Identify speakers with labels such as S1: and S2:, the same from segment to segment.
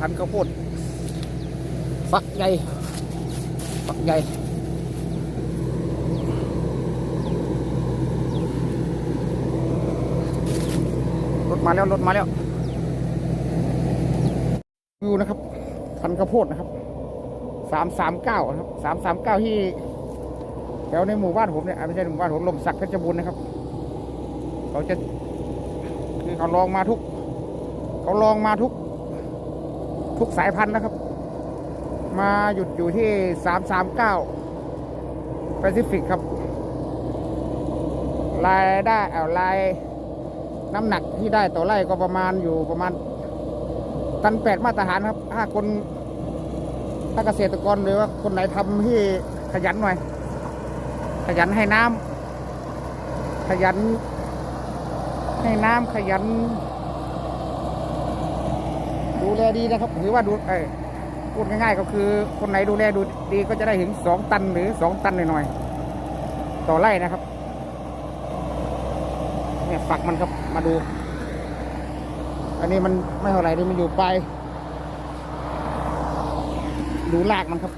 S1: พันธุ์ข้าวโพดฝักใหญ่ฝักใหญ่รถมาแล้วรถมาแล้วดูนะครับ พันธุ์ข้าวโพดนะครับสามสามเก้าครับสามสามเก้าที่แถวในหมู่บ้านผมเนี่ยไม่ใช่หมู่บ้านผมลมสักเพชรบูรณ์นะครับ เขาจะคือเขาลองมาทุก เขาลองมาทุก ทุกสายพันธุ์นะครับ มาหยุดอยู่ที่สามสามเก้าแปซิฟิกครับ รายได้เอารายน้ำหนักที่ได้ต่อไร่ก็ประมาณอยู่ประมาณตันแปดมาตรฐานครับถ้าคนถ้าเกษตรกรหรือว่าคนไหนทำที่ขยันหน่อย ขยันให้น้ำขยันให้น้ำขยัน ดูแลดีนะครับหรือว่าดูเอ้ยพูดง่ายๆก็คือคนไหนดูแลดูดีก็จะได้ถึงสองตันหรือสองตันหน่อยๆต่อไร่นะครับเนี่ยฝักมันครับมาดู อันนี้มันไม่เท่าไหร่นี่มันอยู่ปลายดูรากมันครับ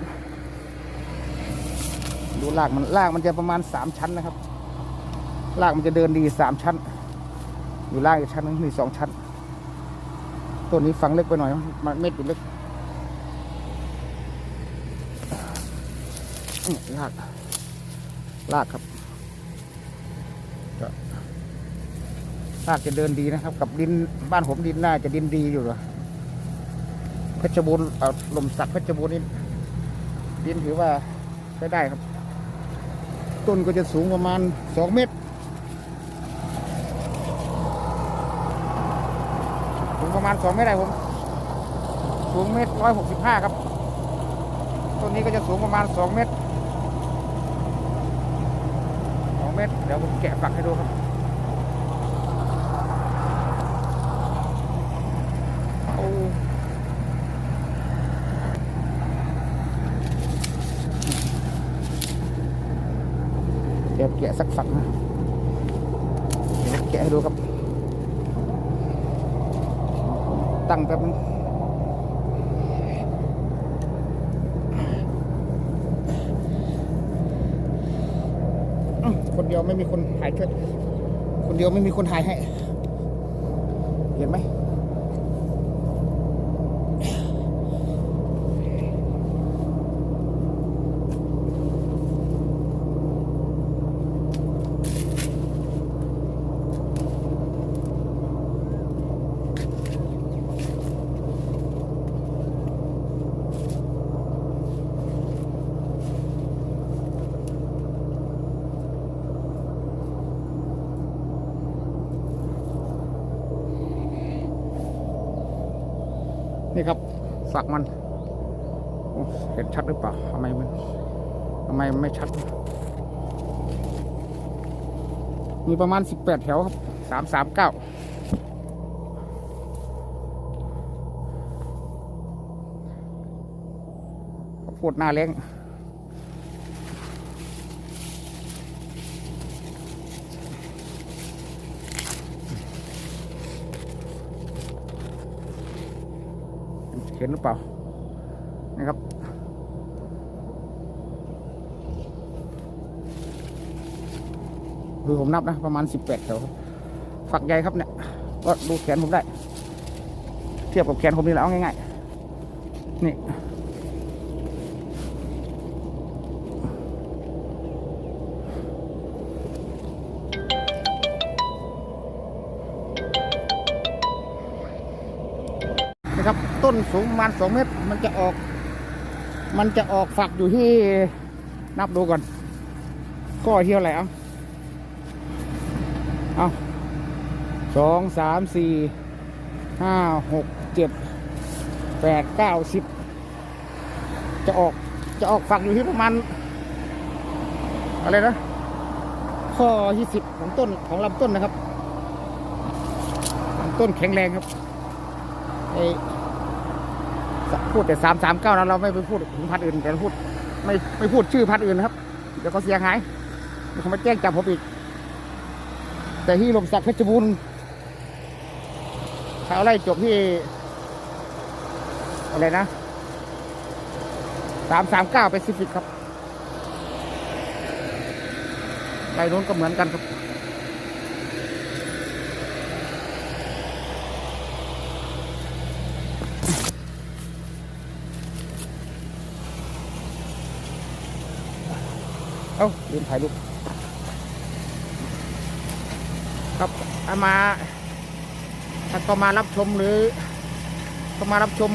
S1: ดูรากมันรากมันจะประมาณสามชั้นนะครับรากมันจะเดินดีสามชั้น อยู่ล่างอีกชั้นหนึงมีสองชั้น ต้นนี้ฝังเล็กไปหน่อยมันเม็ดอยู่เล็กลากลากครับลากจะเดินดีนะครับ กับดินบ้านผมดินน่าจะดินดีอยู่เหรอเพชรบูรณ์ลมสักเพชรบูรณ์นี่ดินถือว่าใช้ได้ครับ ต้นก็จะสูงประมาณสองเมตร สูงประมา ณสองเมตรได้ผม สูงเมตรร้อยหกสิบห้าครับ ต้นนี้ก็จะสูงประมาณสองเมตรสองเมตร เดี๋ยวผมแกะฝักให้ดูครับเดี๋ยวแกะสักฝักนะแกะให้ดูครับ ตั้งแป๊บนึงคนเดียวไม่มีคนถ่ายช่วยคนเดียวไม่มีคนถ่ายให้ เห็นไหม นี่ครับสักมันเห็นชัดหรือเปล่าทำไมมันทำไมไม่ชัด มีประมาณสิบแปดแถวครับสามสามเก้าพูดหน้าเล้ง ห็นหรือเปล่านะครับ คือผมนับนะ ประมาณสิบแปดแถวฝักใหญ่ครับเนี่ย ก็ดูแขนผมได้ เทียบกับแขนผมนี่แล้วง่ายๆ นี่ นะครับ ต้นสูงประมาณสองเมตร มันจะออก มันจะออกฝักอยู่ที่นับดูก่อนก็เที่ยวไหร่เอาเอาสองสามสี่ห้าหกเจ็ดแปดเก้าสิบจะออกจะออกฝักอยู่ที่ประมาณอะไรนะข้อที่สิบของต้นของลำต้นนะครับลำต้นแข็งแรงครับไอ พูดแต่สามสามเก้านะเราไม่ไปพูดถึงพันอื่นแต่เรพูดไม่ไม่พูดชื่อพันอื่นครับเดี๋ยวเขาเสียหายเขามาแจ้งจับผมอีก แต่ที่ลมสักเพชรบูรณ์ชาไร่จบที่อะไรนะสามสามเก้าเป็นซิฟิกครับใบนู้นก็เหมือนกันครับ อ้าลืมถ่ายรูปครับอามาถ้าก็มารับชมหรือก็มารับชม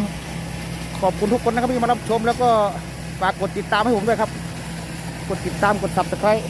S1: ขอบคุณทุกคนนะครับที่มารับชมแล้วก็ฝากกดติดตามให้ผมด้วยครับ กดติดตามกด subscribe